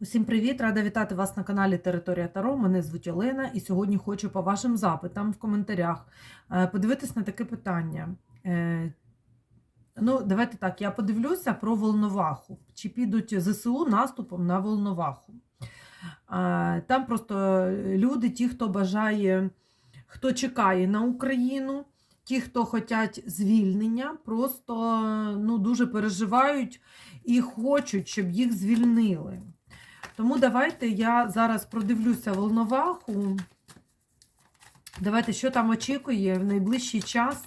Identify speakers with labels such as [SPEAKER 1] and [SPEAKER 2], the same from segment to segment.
[SPEAKER 1] Усім привіт! Рада вітати вас на каналі Територія Таро. Мене звуть Олена, і сьогодні хочу по вашим запитам в коментарях е, подивитись на таке питання. Е, Ну, давайте так, я подивлюся про Волноваху. Чи підуть ЗСУ наступом на Волноваху? Е, Там просто люди, ті, хто бажає, хто чекає на Україну, ті, хто хочуть звільнення, просто ну, дуже переживають і хочуть, щоб їх звільнили. Тому давайте я зараз продивлюся волноваху. Давайте, що там очікує в найближчий час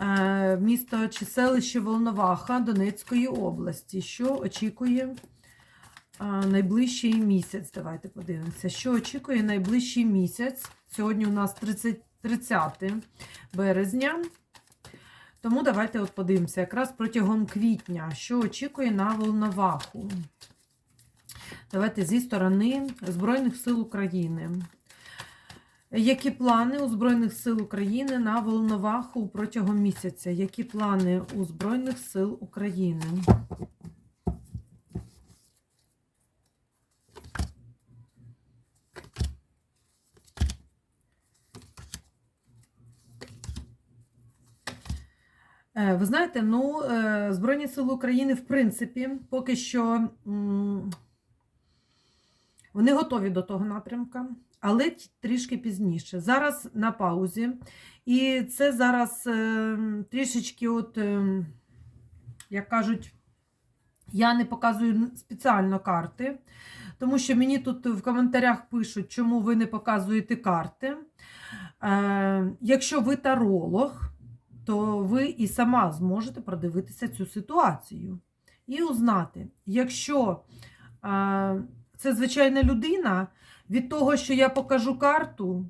[SPEAKER 1] е, місто чи селище Волноваха Донецької області. Що очікує е, найближчий місяць? Давайте подивимося. Що очікує найближчий місяць? Сьогодні у нас 30, 30 березня. Тому давайте от подивимося, якраз протягом квітня, що очікує на Волноваху. Давайте зі сторони Збройних сил України. Які плани у Збройних сил України на Волноваху протягом місяця? Які плани у Збройних сил України? Е, Ви знаєте, ну, е, Збройні сили України, в принципі, поки що вони готові до того напрямка, але трішки пізніше. Зараз на паузі. І це зараз е, трішечки, от, е, як кажуть, я не показую спеціально карти, тому що мені тут в коментарях пишуть, чому ви не показуєте карти. Е, якщо ви таролог, то ви і сама зможете продивитися цю ситуацію і узнати, якщо е, це звичайна людина, від того, що я покажу карту,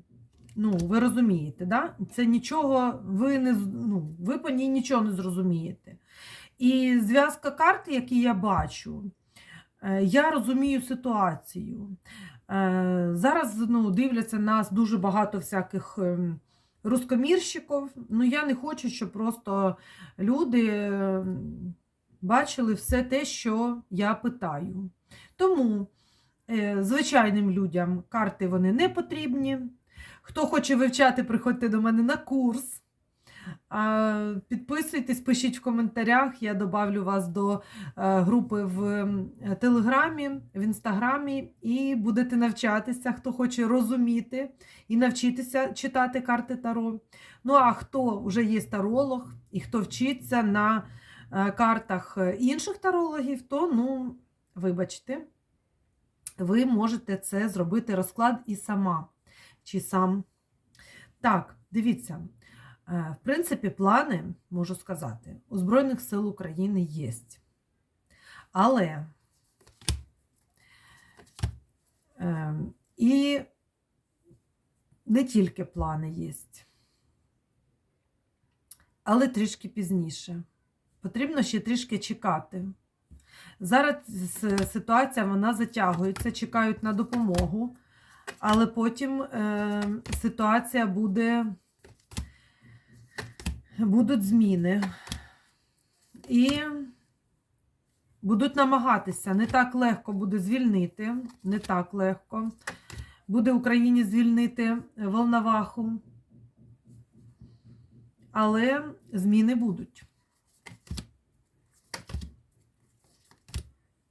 [SPEAKER 1] ну, ви розумієте, да? це нічого, ви не ну, ви по ній нічого не зрозумієте. І зв'язка карт, які я бачу, е, я розумію ситуацію. Е, Зараз ну, дивляться нас дуже багато всяких ем, рускомірщиків. Ну, я не хочу, щоб просто люди ем, бачили все те, що я питаю. Тому звичайним людям карти вони не потрібні. Хто хоче вивчати, приходьте до мене на курс. Підписуйтесь, пишіть в коментарях. Я добавлю вас до е, групи в Телеграмі, в Інстаграмі, і будете навчатися, хто хоче розуміти і навчитися читати карти Таро. Ну а хто вже є таролог і хто вчиться на е, картах інших тарологів, то, ну, вибачте, ви можете це зробити розклад і сама, чи сам. Так, дивіться. Е, В принципі, плани, можу сказати, у Збройних сил України є. Але е, і не тільки плани є, але трішки пізніше. Потрібно ще трішки чекати. Зараз ситуація вона затягується, чекають на допомогу, але потім е, ситуація буде будуть зміни. І будуть намагатися. Не так легко буде звільнити, не так легко. Буде Україні звільнити Волноваху. Але зміни будуть.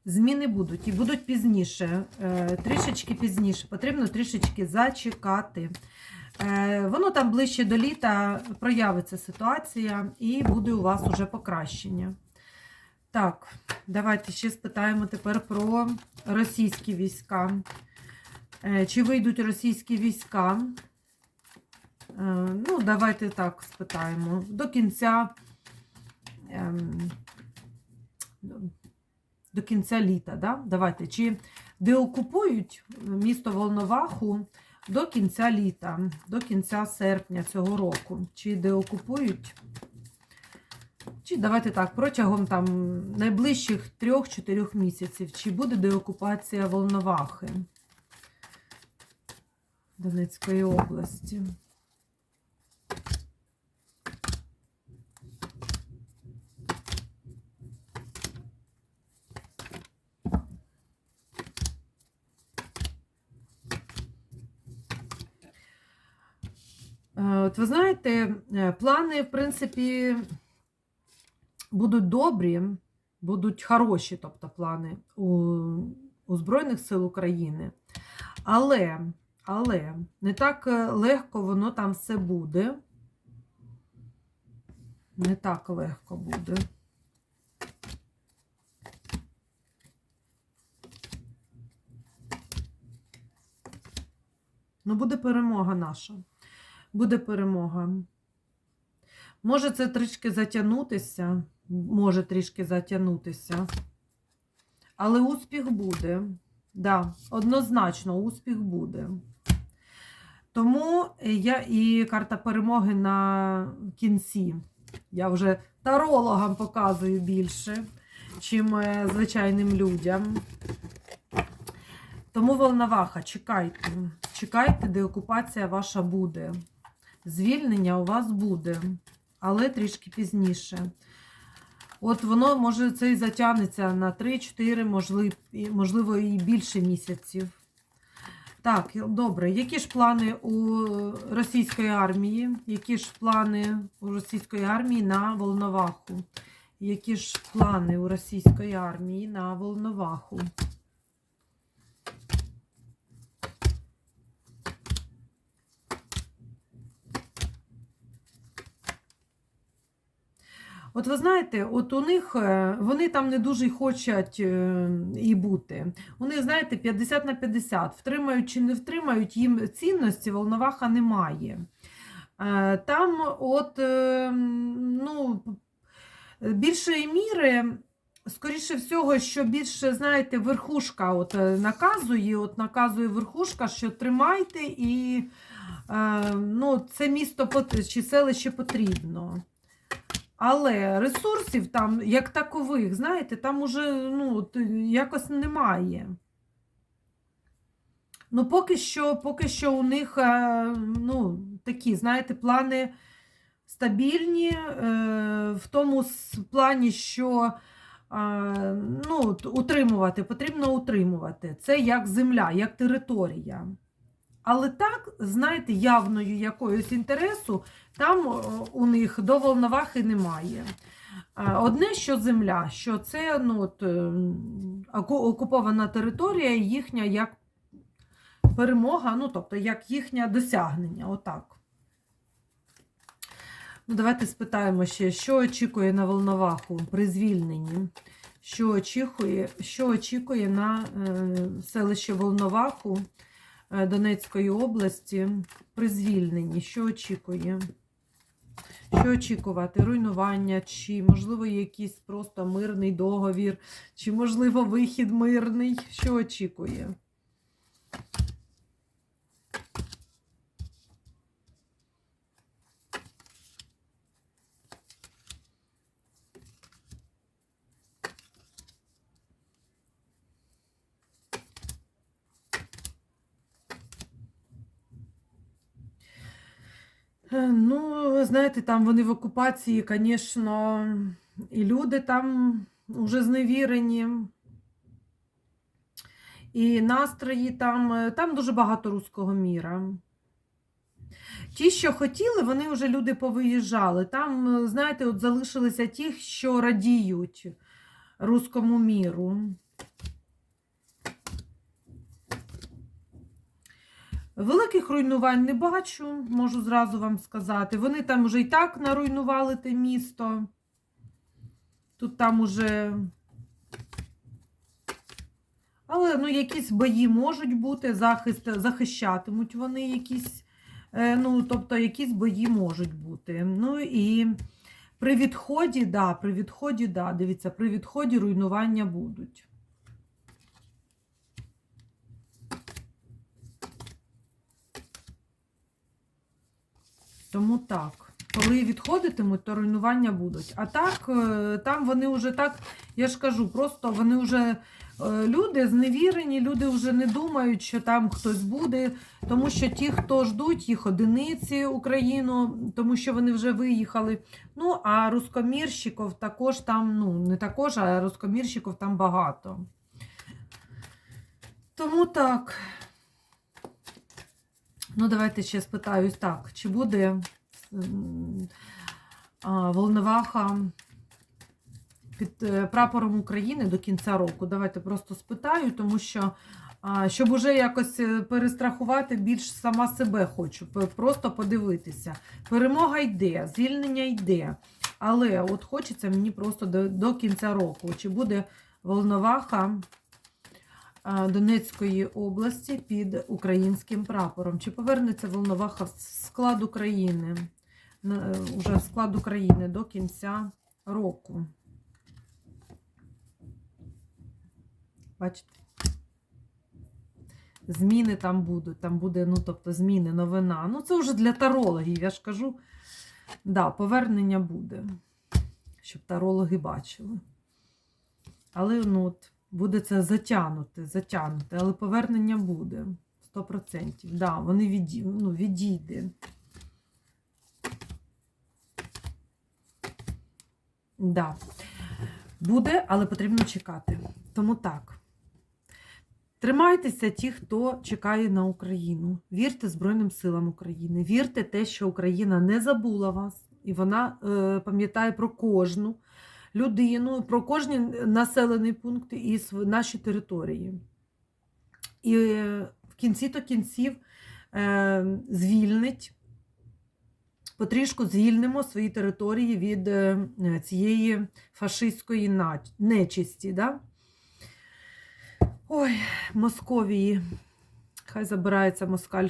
[SPEAKER 1] Зміни будуть і будуть пізніше, е, трішечки пізніше. Потрібно трішечки зачекати. Е, Воно там ближче до літа проявиться ситуація і буде у вас уже покращення. Так, давайте ще спитаємо тепер про російські війська. Е, Чи вийдуть російські війська? Ну, давайте так спитаємо. До кінця. До кінця літа, да? Давайте, чи деокупують місто Волноваху до кінця літа, до кінця серпня цього року. Чи деокупують? Чи давайте так, протягом там найближчих 3-4 місяців, чи буде деокупація Волновахи Донецької області? Ви знаєте, е, плани, в принципі, будуть добрі, будуть хороші, тобто плани у, у Збройних сил України. Але, але не так е, легко воно там все буде. Не так легко буде. Ну, буде перемога наша. Буде перемога. Може це трішки затягнутися, може трішки затягнутися. Але успіх буде. Да, однозначно, успіх буде. Тому я і карта перемоги на кінці. Я вже тарологам показую більше, чим е, звичайним людям. Тому волноваха, чекайте. Чекайте, де окупація ваша буде. Звільнення у вас буде, але трішки пізніше. От воно може це і затягнеться на 3-4, можливо, і більше місяців. Так, добре. Які ж плани у російської армії? Які ж плани у російської армії на Волноваху? Які ж плани у російської армії на Волноваху? От ви знаєте, от у них е, вони там не дуже хочуть е, і бути. У них, знаєте, 50 на 50. Втримають чи не втримають, їм цінності волноваха немає. Е, Там, от, ну, більшої міри, скоріше всього, що більше, знаєте, верхушка от наказує, от наказує верхушка, що тримайте і ну, це місто чи селище потрібно. Але ресурсів там, як такових, знаєте, там уже ну, якось немає. Ну, поки що, поки що у них е, ну, такі, знаєте, плани стабільні, е, в тому плані, що е, ну, утримувати, потрібно утримувати. Це як земля, як територія. Але так, знаєте, явною якоюсь інтересу там у них до волновахи немає. Е, Одне, що земля, що це ну, от, е, окупована територія, їхня як перемога, ну, тобто як їхнє досягнення. Отак. Ну, давайте спитаємо ще, що очікує на Волноваху при звільненні. Що очікує, що очікує на е, селище Волноваху е, Донецької області при звільненні? Що очікує? Що очікувати? Руйнування, чи, можливо, якийсь просто мирний договір, чи, можливо, вихід мирний? Що очікує? Ну, знаєте, там вони в окупації, звісно, і люди там вже зневірені, і настрої там, е, там дуже багато руського міра. Ті, що хотіли, вони вже люди повиїжджали. Там, е, знаєте, от залишилися ті, що радіють руському міру. Великих руйнувань не бачу, можу зразу вам сказати. Вони там вже і так наруйнували те місто. Тут там уже. Але ну, якісь бої можуть бути, захист, захищатимуть вони якісь, е, ну, тобто якісь бої можуть бути. Ну і при відході, да, при відході, да, дивіться, при відході руйнування будуть. Тому так. Коли відходитимуть, то руйнування будуть. А так, е, там вони вже так, я ж кажу, просто вони вже е, люди зневірені, люди вже не думають, що там хтось буде, тому що ті, хто ждуть, їх одиниці Україну, тому що вони вже виїхали. Ну, а рускомірщиків також там, ну, не також, а рускомірщиків там багато. Тому так. Ну, давайте ще спитаюсь так, чи буде Волноваха під е, прапором України до кінця року? Давайте просто спитаю, тому що щоб уже якось е, перестрахувати, більш сама себе хочу, просто подивитися. Перемога йде, звільнення йде. Але от хочеться мені просто до, до кінця року. Чи буде Волноваха Донецької області під українським прапором? Чи повернеться Волноваха в склад України? е, Уже в склад України до кінця року? Бачите? Зміни там будуть, там буде, ну, тобто, зміни, новина. Ну, це вже для тарологів, я ж кажу. Да, повернення буде, щоб тарологи бачили. Але ну, от, буде це затягнути, затягнути, але повернення буде. 100%. Да, вони віді, ну, відійде. Да. Буде, але потрібно чекати. Тому так. Тримайтеся ті, хто чекає на Україну. Вірте Збройним силам України. Вірте те, що Україна не забула вас, і вона е, пам'ятає про кожну людину, про кожні населений пункт і наші території. І е, в кінці то кінців е, звільнить, потрішку звільнимо свої території від е, цієї фашистської нечисті. Да? Ой, Московії. Хай забирається москаль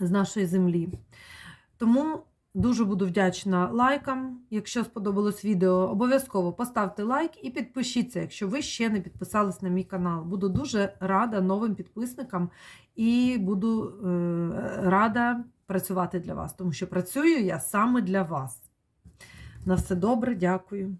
[SPEAKER 1] з нашої землі. Тому дуже буду вдячна лайкам. Якщо сподобалось відео, обов'язково поставте лайк і підпишіться, якщо ви ще не підписались на мій канал. Буду дуже рада новим підписникам і буду е, рада працювати для вас, тому що працюю я саме для вас. На все добре, дякую.